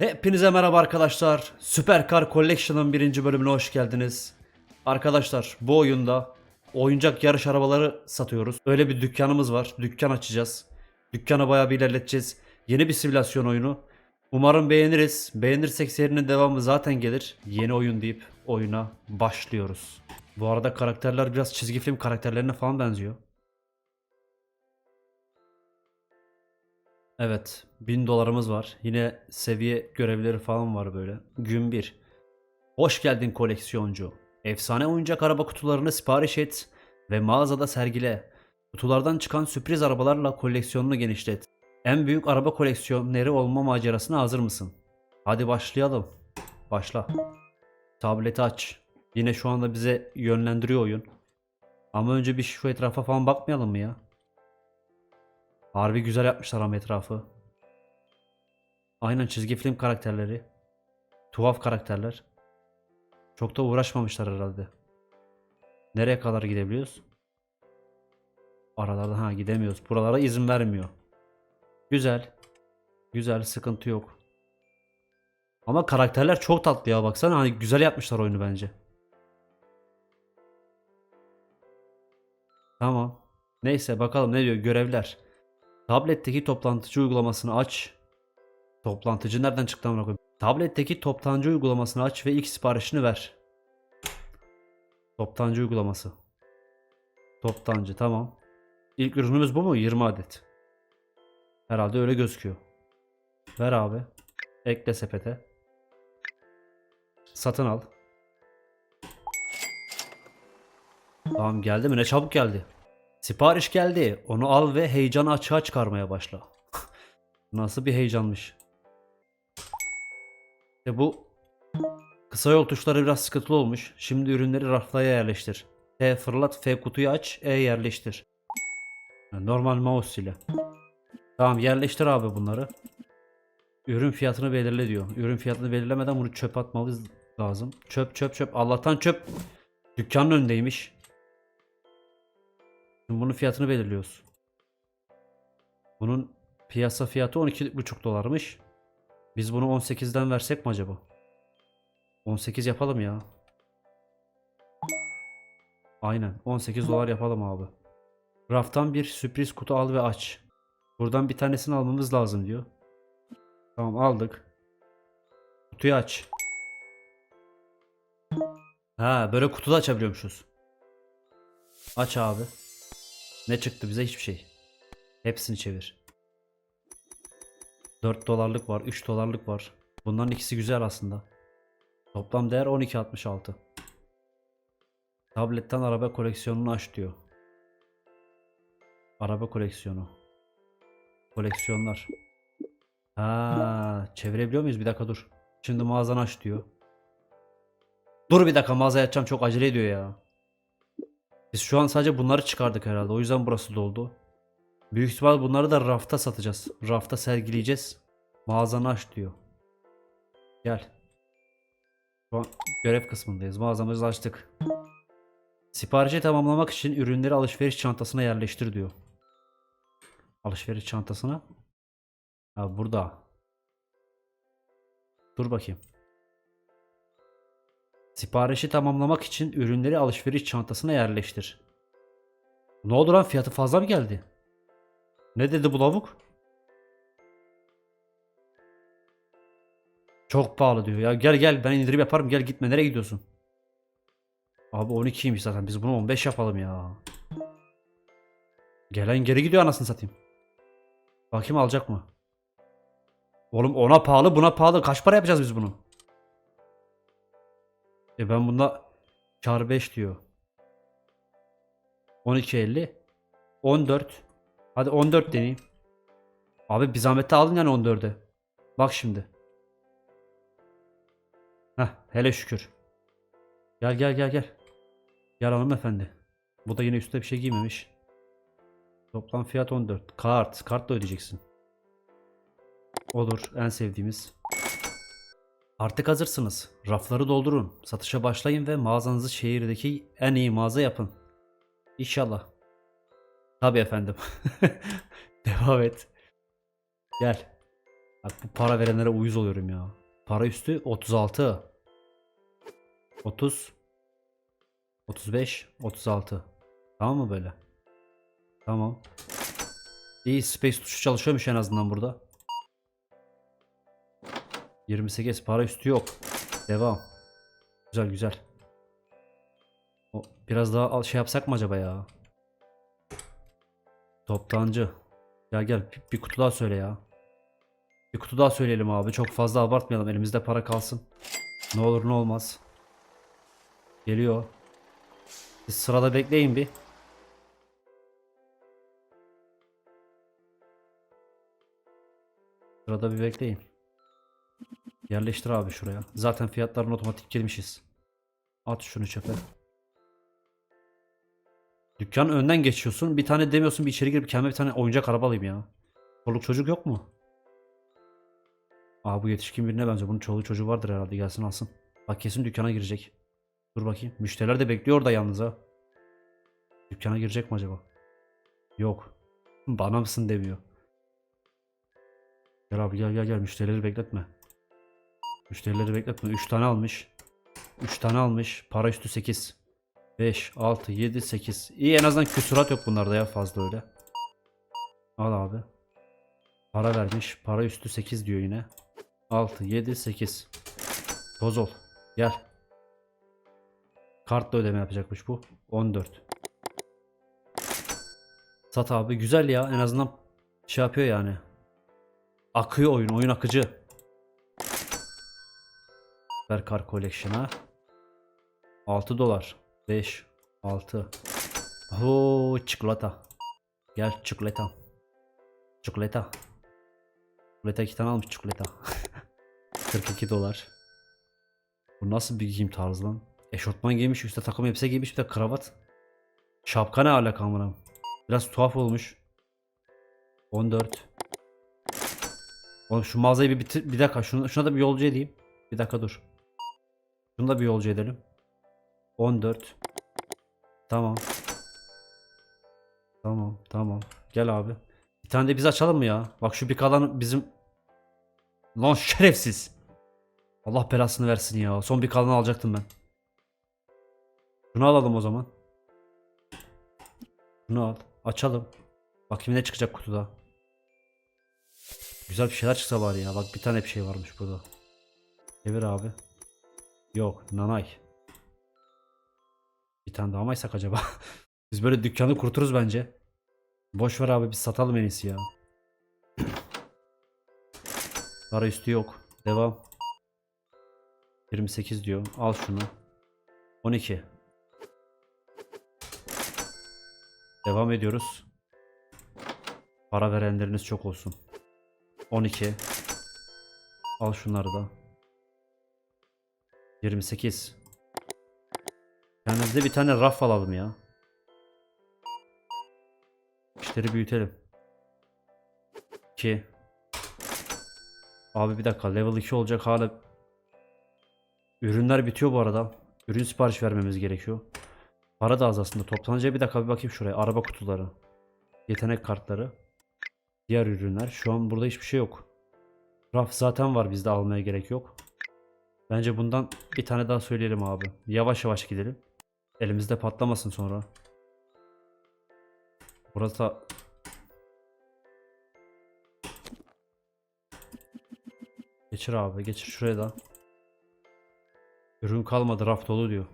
Hepinize merhaba arkadaşlar. Supercar Collection'ın birinci bölümüne hoş geldiniz. Arkadaşlar bu oyunda oyuncak yarış arabaları satıyoruz. Öyle bir dükkanımız var. Dükkan açacağız. Dükkanı bayağı bir ilerleteceğiz. Yeni bir simülasyon oyunu. Umarım beğeniriz. Beğenirsek serinin devamı zaten gelir. Yeni oyun deyip oyuna başlıyoruz. Bu arada karakterler biraz çizgi film karakterlerine falan benziyor. Evet. 1000 dolarımız var. Yine seviye görevleri falan var böyle. Gün 1. Hoş geldin koleksiyoncu. Efsane oyuncak araba kutularını sipariş et ve mağazada sergile. Kutulardan çıkan sürpriz arabalarla koleksiyonunu genişlet. En büyük araba koleksiyoneri olma macerasına hazır mısın? Hadi başlayalım. Başla. Tableti aç. Yine şu anda bize yönlendiriyor oyun. Ama önce bir şu etrafa falan bakmayalım mı ya? Harbi güzel yapmışlar ama etrafı. Aynen çizgi film karakterleri. Tuhaf karakterler. Çok da uğraşmamışlar herhalde. Nereye kadar gidebiliyoruz? Aralarda ha gidemiyoruz. Buralara izin vermiyor. Güzel. Güzel sıkıntı yok. Ama karakterler çok tatlı ya baksana hani güzel yapmışlar oyunu bence. Tamam. Neyse bakalım ne diyor görevler. Tabletteki toplantıcı uygulamasını aç. Toplantıcı nereden çıktı amına? Tabletteki toptancı uygulamasını aç ve ilk siparişini ver. Toptancı uygulaması. Toptancı tamam. İlk ürünümüz bu mu? 20 adet. Herhalde öyle gözüküyor. Ver abi. Ekle sepete. Satın al. Tamam geldi mi? Ne çabuk geldi. Sipariş geldi. Onu al ve heyecanı açığa çıkarmaya başla. Nasıl bir heyecanmış. İşte bu kısa yol tuşları biraz sıkıntılı olmuş. Şimdi ürünleri raflara yerleştir. F fırlat, F kutuyu aç, E yerleştir. Normal mouse ile. Tamam yerleştir abi bunları. Ürün fiyatını belirle diyor. Ürün fiyatını belirlemeden bunu çöp atmamız lazım. Çöp çöp çöp. Allah'tan çöp. Dükkanın önündeymiş. Şimdi bunun fiyatını belirliyoruz. Bunun piyasa fiyatı 12,5 dolarmış. Biz bunu 18'den versek mi acaba? 18 yapalım ya. Aynen 18 dolar yapalım abi. Raftan bir sürpriz kutu al ve aç. Buradan bir tanesini almamız lazım diyor. Tamam aldık. Kutuyu aç. Ha böyle kutuda açabiliyormuşuz. Aç abi. Ne çıktı bize hiçbir şey. Hepsini çevir. 4 dolarlık var, 3 dolarlık var. Bunların ikisi güzel aslında. Toplam değer 12.66. Tabletten araba koleksiyonunu aç diyor. Araba koleksiyonu. Koleksiyonlar. Ha, çevirebiliyor muyuz? Bir dakika dur. Şimdi mağazanı aç diyor. Dur bir dakika mağazaya açacağım çok acele ediyor ya. Biz şu an sadece bunları çıkardık herhalde. O yüzden burası doldu. Büyük ihtimal bunları da rafta satacağız. Rafta sergileyeceğiz. Mağazanı aç diyor. Gel. Şu an görev kısmındayız. Mağazamızı açtık. Siparişi tamamlamak için ürünleri alışveriş çantasına yerleştir diyor. Alışveriş çantasına. Ha burada. Dur bakayım. Siparişi tamamlamak için ürünleri alışveriş çantasına yerleştir. Ne oldu lan fiyatı fazla mı geldi? Ne dedi bu lavuk? Çok pahalı diyor ya. Gel gel ben indirim yaparım. Gel gitme. Nereye gidiyorsun? Abi 12'ymiş zaten. Biz bunu 15 yapalım ya. Gelen geri gidiyor anasını satayım. Bakayım alacak mı? Oğlum ona pahalı buna pahalı. Kaç para yapacağız biz bunu? E ben bunda kar 5 diyor. 12.50 14 Hadi 14 deneyeyim. Abi bir zahmet de alın yani 14'e. Bak şimdi. Heh hele şükür. Gel gel gel gel. Gel hanımefendi. Bu da yine üstte bir şey giymemiş. Toplam fiyat 14. Kart. Kartla ödeyeceksin. Olur. En sevdiğimiz. Artık hazırsınız. Rafları doldurun. Satışa başlayın ve mağazanızı şehirdeki en iyi mağaza yapın. İnşallah. Tabii efendim. Devam et. Gel. Bak bu para verenlere uyuz oluyorum ya. Para üstü 36. 30 35 36. Tamam mı böyle? Tamam. İyi space tuşu çalışıyormuş en azından burada. 28 para üstü yok. Devam. Güzel güzel. O, biraz daha al- şey yapsak mı acaba ya? Toptancı. Ya gel bir, bir kutu daha söyle ya. Bir kutu daha söyleyelim abi. Çok fazla abartmayalım. Elimizde para kalsın. Ne olur ne olmaz. Geliyor. Siz sırada bekleyin bir. Sırada bir bekleyin. Yerleştir abi şuraya. Zaten fiyatlarını otomatik girmişiz. At şunu çöpe. Dükkanın önden geçiyorsun. Bir tane demiyorsun bir içeri girip kendime bir tane oyuncak araba alayım ya. Çoluk çocuk yok mu? Aa bu yetişkin birine benziyor. Bunun çoluğu çocuğu vardır herhalde. Gelsin alsın. Bak kesin dükkana girecek. Dur bakayım. Müşteriler de bekliyor orada yalnız ha. Dükkana girecek mi acaba? Yok. Bana mısın demiyor. Gel abi gel gel gel. Müşterileri bekletme. Müşterileri bekletme. 3 tane almış. 3 tane almış. Para üstü 8. 5, 6, 7, 8. İyi en azından küsurat yok bunlarda ya fazla öyle. Al abi. Para vermiş. Para üstü 8 diyor yine. 6, 7, 8. Toz ol. Gel. Kartla ödeme yapacakmış bu. 14. Sat abi. Güzel ya. En azından şey yapıyor yani. Akıyor oyun. Oyun akıcı. Ver Car Collection'a. 6 dolar. 5 6 Oo çikolata. Gel çikolata. Çikolata. Çikolata iki tane almış çikolata. 42 dolar. Bu nasıl bir giyim tarzı lan? Eşortman giymiş, üstte takım elbise giymiş, bir de kravat. Şapka ne alaka amına? Biraz tuhaf olmuş. 14. Oğlum şu mağazayı bir bitir, bir dakika şunu, şuna da bir yolcu edeyim. Bir dakika dur. Şunu da bir yolcu edelim. 14. Tamam. Tamam, tamam. Gel abi. Bir tane de biz açalım mı ya? Bak şu bir kalan bizim Lan şerefsiz. Allah belasını versin ya. Son bir kalan alacaktım ben. Şunu alalım o zaman. Şunu al. Açalım. Bakayım ne çıkacak kutuda. Güzel bir şeyler çıksa bari ya. Bak bir tane bir şey varmış burada. Çevir abi. Yok. Nanay. Bir tane daha mı acaba? Biz böyle dükkanı kuruturuz bence. Boş ver abi biz satalım en iyisi ya. Para üstü yok. Devam. 28 diyor. Al şunu. 12. Devam ediyoruz. Para verenleriniz çok olsun. 12. Al şunları da. 28. Kendimize bir tane raf alalım ya. İşleri büyütelim. 2. Abi bir dakika level 2 olacak hala. Ürünler bitiyor bu arada. Ürün sipariş vermemiz gerekiyor. Para da az aslında. Toplanınca bir dakika bir bakayım şuraya. Araba kutuları. Yetenek kartları. Diğer ürünler. Şu an burada hiçbir şey yok. Raf zaten var bizde almaya gerek yok. Bence bundan bir tane daha söyleyelim abi. Yavaş yavaş gidelim. Elimizde patlamasın sonra. Burası. Geçir abi geçir şuraya da. Ürün kalmadı raf dolu diyor.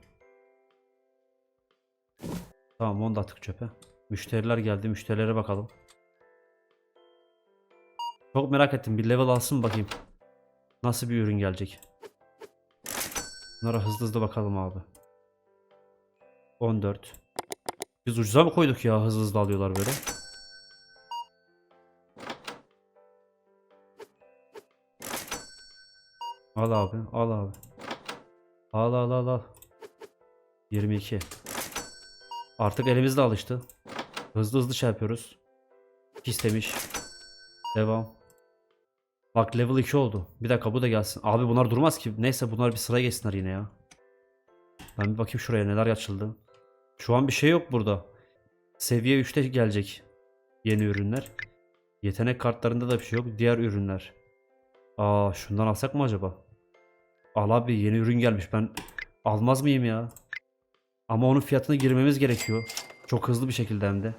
Tamam onu da attık çöpe. Müşteriler geldi müşterilere bakalım. Çok merak ettim bir level alsın bakayım. Nasıl bir ürün gelecek. Bunlara hızlı hızlı bakalım abi. 14. Biz ucuza mı koyduk ya hızlı hızlı alıyorlar böyle. Al abi al abi. Al al al al. 22. Artık elimizde alıştı. Hızlı hızlı şey yapıyoruz. İstemiş. Devam. Bak level 2 oldu. Bir dakika bu da gelsin. Abi bunlar durmaz ki. Neyse bunlar bir sıraya geçsinler yine ya. Ben bir bakayım şuraya neler açıldı. Şu an bir şey yok burada. Seviye 3'te gelecek. Yeni ürünler. Yetenek kartlarında da bir şey yok. Diğer ürünler. Aa şundan alsak mı acaba? Al abi yeni ürün gelmiş ben almaz mıyım ya? Ama onun fiyatına girmemiz gerekiyor. Çok hızlı bir şekilde hem de.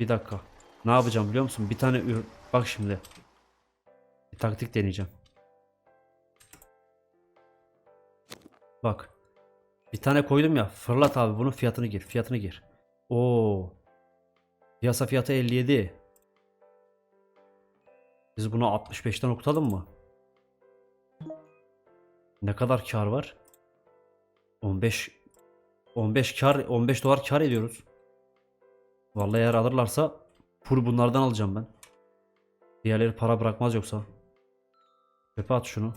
Bir dakika. Ne yapacağım biliyor musun? Bir tane ürün. Bak şimdi. Bir taktik deneyeceğim. Bak. Bir tane koydum ya. Fırlat abi bunun fiyatını gir. Fiyatını gir. Oo. Piyasa fiyatı 57. Biz bunu 65'ten okutalım mı? Ne kadar kar var? 15 15 kar 15 dolar kar ediyoruz. Vallahi eğer alırlarsa full bunlardan alacağım ben. Diğerleri para bırakmaz yoksa. Çöpe at şunu.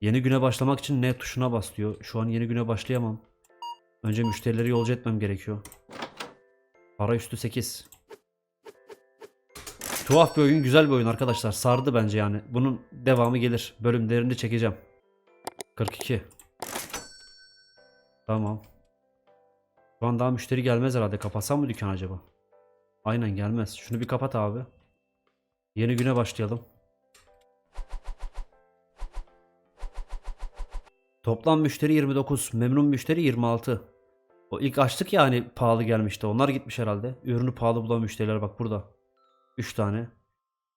Yeni güne başlamak için ne tuşuna bas diyor. Şu an yeni güne başlayamam. Önce müşterileri yolcu etmem gerekiyor. Para üstü 8. Tuhaf bir oyun, güzel bir oyun arkadaşlar. Sardı bence yani. Bunun devamı gelir. Bölümlerini çekeceğim. 42. Tamam. Şu an daha müşteri gelmez herhalde. Kapatsam mı dükkan acaba? Aynen gelmez. Şunu bir kapat abi. Yeni güne başlayalım. Toplam müşteri 29. Memnun müşteri 26. O ilk açtık ya hani pahalı gelmişti. Onlar gitmiş herhalde. Ürünü pahalı bulan müşteriler bak burada. 3 tane.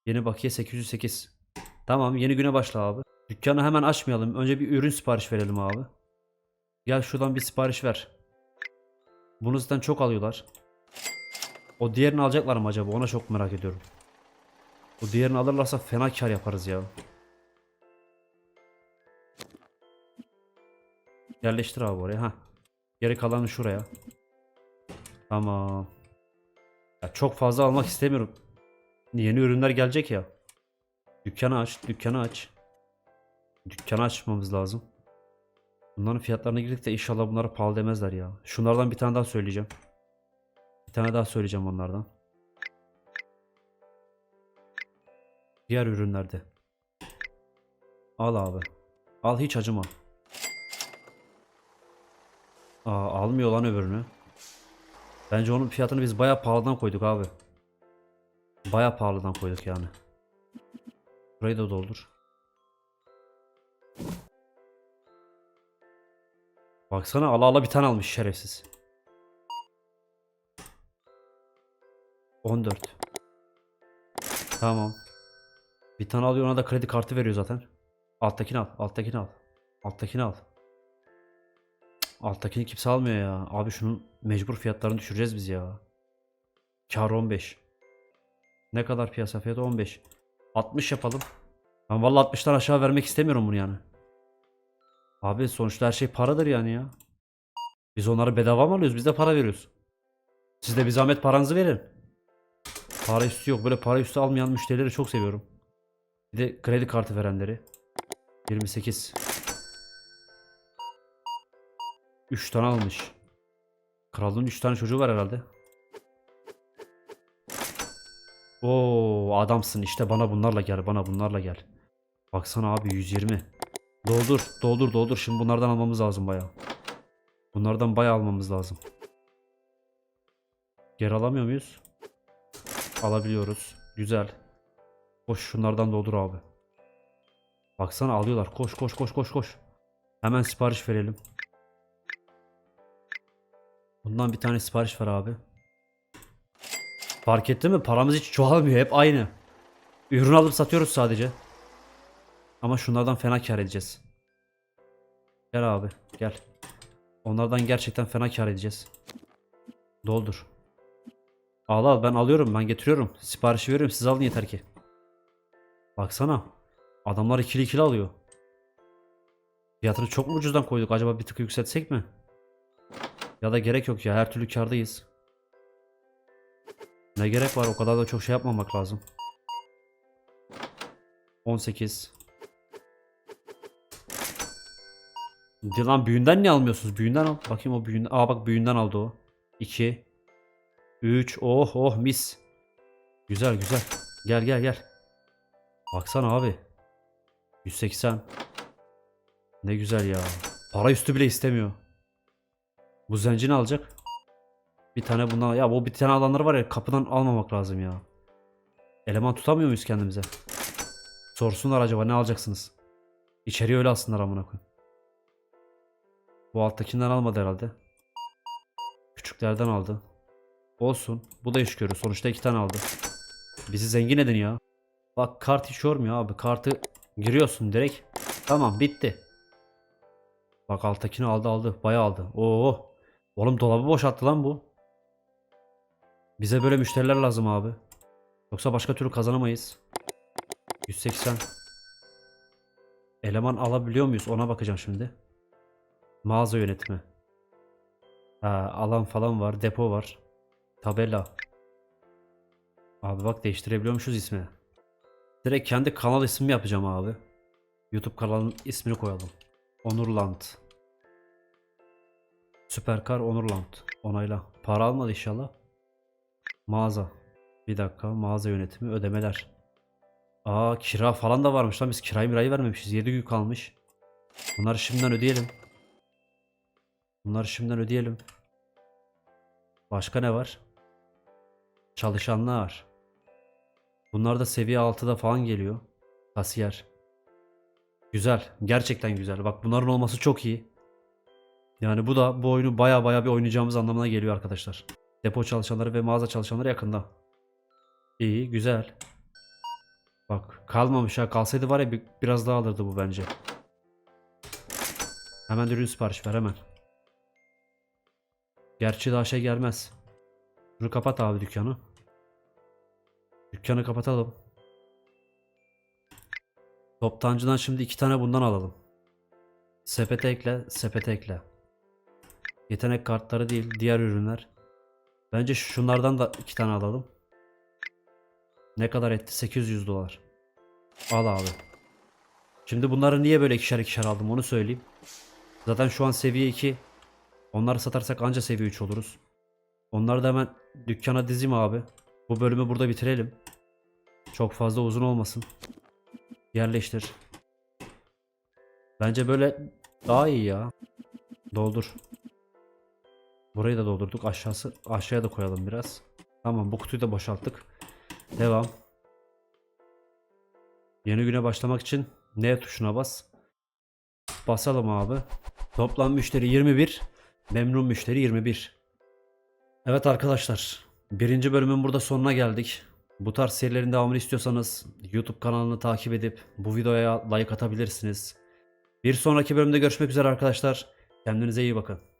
Yeni bakiye 808. Tamam yeni güne başla abi. Dükkanı hemen açmayalım. Önce bir ürün sipariş verelim abi. Gel şuradan bir sipariş ver. Bunu zaten çok alıyorlar. O diğerini alacaklar mı acaba? Ona çok merak ediyorum. O diğerini alırlarsa fena kar yaparız ya. Yerleştir abi oraya. ha. Geri kalanı şuraya. Tamam. Ya çok fazla almak istemiyorum. Yeni ürünler gelecek ya. Dükkanı aç, dükkanı aç. Dükkanı açmamız lazım. Bunların fiyatlarına girdik de inşallah bunlara pahalı demezler ya. Şunlardan bir tane daha söyleyeceğim. Bir tane daha söyleyeceğim onlardan. Diğer ürünlerde. Al abi. Al hiç acıma. Aa, almıyor lan öbürünü. Bence onun fiyatını biz baya pahalıdan koyduk abi. Baya pahalıdan koyduk yani. Burayı da doldur. Baksana ala ala bir tane almış şerefsiz. 14. Tamam. Bir tane alıyor ona da kredi kartı veriyor zaten. Alttakini al, alttakini al. Alttakini al. Alttakini kimse almıyor ya. Abi şunun mecbur fiyatlarını düşüreceğiz biz ya. Kar 15. Ne kadar piyasa fiyatı 15. 60 yapalım. Ben vallahi 60'tan aşağı vermek istemiyorum bunu yani. Abi sonuçta her şey paradır yani ya. Biz onları bedava mı alıyoruz? Biz de para veriyoruz. Siz de bir zahmet paranızı verin. Para üstü yok. Böyle para üstü almayan müşterileri çok seviyorum. Bir de kredi kartı verenleri. 28. 3 tane almış. Kralın 3 tane çocuğu var herhalde. Oo adamsın işte bana bunlarla gel bana bunlarla gel. Baksana abi 120. Doldur doldur doldur şimdi bunlardan almamız lazım baya. Bunlardan baya almamız lazım. Geri alamıyor muyuz? Alabiliyoruz. Güzel. Koş şunlardan doldur abi. Baksana alıyorlar. Koş koş koş koş koş. Hemen sipariş verelim. Bundan bir tane sipariş ver abi. Fark ettin mi? Paramız hiç çoğalmıyor. Hep aynı. Ürün alıp satıyoruz sadece. Ama şunlardan fena kar edeceğiz. Gel abi. Gel. Onlardan gerçekten fena kar edeceğiz. Doldur. Al al ben alıyorum. Ben getiriyorum. Siparişi veriyorum. Siz alın yeter ki. Baksana. Adamlar ikili ikili alıyor. Fiyatını çok mu ucuzdan koyduk? Acaba bir tık yükseltsek mi? Ya da gerek yok ya. Her türlü kardayız. Ne gerek var? O kadar da çok şey yapmamak lazım. 18. Dilan büyüğünden niye almıyorsunuz? Büyüğünden al. Bakayım o büyüğünden. Aa bak büyüğünden aldı o. 2. 3. Oh oh mis. Güzel güzel. Gel gel gel. Baksana abi. 180. Ne güzel ya. Para üstü bile istemiyor. Bu zenci ne alacak? Bir tane bundan ya bu bir tane alanları var ya kapıdan almamak lazım ya. Eleman tutamıyor muyuz kendimize? Sorsunlar acaba ne alacaksınız? İçeriye öyle alsınlar amına koyayım. Bu alttakinden almadı herhalde. Küçüklerden aldı. Olsun. Bu da iş görür. Sonuçta iki tane aldı. Bizi zengin edin ya. Bak kart hiç yormuyor abi. Kartı giriyorsun direkt. Tamam bitti. Bak alttakini aldı aldı. Bayağı aldı. Oo. Oğlum dolabı boşalttı lan bu. Bize böyle müşteriler lazım abi. Yoksa başka türlü kazanamayız. 180. Eleman alabiliyor muyuz? Ona bakacağım şimdi. Mağaza yönetimi. Ha, alan falan var. Depo var. Tabela. Abi bak değiştirebiliyormuşuz ismi. Direkt kendi kanal ismimi yapacağım abi. YouTube kanalının ismini koyalım. Onurland. Süperkar Onurland. Onayla. Para almadı inşallah. Mağaza. Bir dakika. Mağaza yönetimi. Ödemeler. Aa kira falan da varmış lan. Biz kirayı mirayı vermemişiz. 7 gün kalmış. Bunları şimdiden ödeyelim. Bunları şimdiden ödeyelim. Başka ne var? Çalışanlar. Bunlar da seviye 6'da falan geliyor. Kasiyer. Güzel. Gerçekten güzel. Bak bunların olması çok iyi. Yani bu da bu oyunu baya baya bir oynayacağımız anlamına geliyor arkadaşlar. Depo çalışanları ve mağaza çalışanları yakında. İyi, güzel. Bak kalmamış ha. Kalsaydı var ya bir- biraz daha alırdı bu bence. Hemen ürün sipariş ver hemen. Gerçi daha şey gelmez. Şunu kapat abi dükkanı. Dükkanı kapatalım. Toptancıdan şimdi iki tane bundan alalım. Sepete ekle, sepete ekle. Yetenek kartları değil, diğer ürünler. Bence şunlardan da iki tane alalım. Ne kadar etti? 800 dolar. Al abi. Şimdi bunları niye böyle ikişer ikişer aldım onu söyleyeyim. Zaten şu an seviye 2. Onları satarsak anca seviye 3 oluruz. Onları da hemen dükkana dizeyim abi. Bu bölümü burada bitirelim. Çok fazla uzun olmasın. Yerleştir. Bence böyle daha iyi ya. Doldur. Burayı da doldurduk. Aşağısı aşağıya da koyalım biraz. Tamam bu kutuyu da boşalttık. Devam. Yeni güne başlamak için N tuşuna bas. Basalım abi. Toplam müşteri 21. Memnun müşteri 21. Evet arkadaşlar. Birinci bölümün burada sonuna geldik. Bu tarz serilerin devamını istiyorsanız YouTube kanalını takip edip bu videoya like atabilirsiniz. Bir sonraki bölümde görüşmek üzere arkadaşlar. Kendinize iyi bakın.